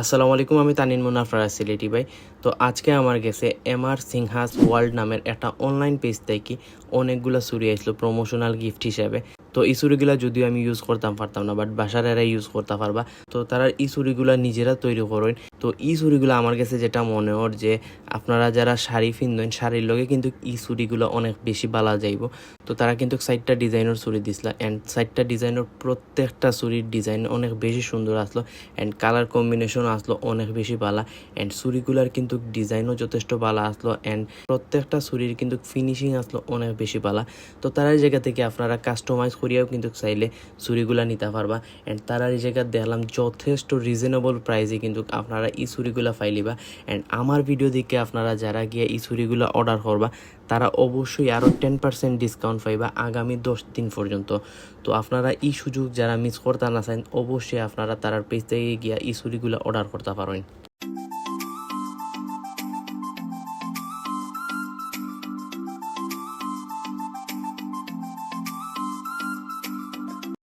আসসালামু আলাইকুম, আমি তানিন মুনাফার সিলেটি ভাই। তো আজকে আমার গেছে এম আর সিংহাস ওয়ার্ল্ড নামের একটা অনলাইন পেজ থেকে অনেকগুলো চুরি আসলো প্রমোশনাল গিফট হিসাবে। তো এই চুরিগুলা যদিও আমি ইউজ করতাম, পারতাম না বাট বাসার এরা ইউজ করতে পারবা। তো তারা এই চুরিগুলা নিজেরা তৈরি করেন। তো এই চুরিগুলো আমার কাছে যেটা মনে হর যে আপনারা যারা শাড়ি ফিনবেন শাড়ির লগে কিন্তু এই চুরিগুলো অনেক বেশি বালা যাইব। তো তারা কিন্তু সাইডটা ডিজাইনের চুরি দিছিল অ্যান্ড সাইডটা ডিজাইনের প্রত্যেকটা চুরির ডিজাইন অনেক বেশি সুন্দর আসলো অ্যান্ড কালার কম্বিনেশন আসলো অনেক বেশি বালা অ্যান্ড চুরিগুলার কিন্তু ডিজাইনও যথেষ্ট বালা আসলো অ্যান্ড প্রত্যেকটা চুরির কিন্তু ফিনিশিং আসলো অনেক বেশি বালা। তো তারা জায়গা থেকে আপনারা কাস্টমাইজ করিয়াও কিন্তু চাইলে চুরিগুলা নিতে পারবা অ্যান্ড তারা এই জায়গা দেখলাম যথেষ্ট রিজনেবল প্রাইসে কিন্তু আপনারা এই চুরিগুলা পাইলিবা অ্যান্ড আমার ভিডিও দেখে আপনারা যারা গিয়ে এই চুরিগুলা অর্ডার করবা তারা অবশ্যই আরও টেন পার্সেন্ট ডিসকাউন্ট পাইবা আগামী দশ দিন পর্যন্ত। তো আপনারা এই সুযোগ যারা মিস করতে না চান অবশ্যই আপনারা তারার পেজ থেকে গিয়া এই চুরিগুলা অর্ডার করতে পারেন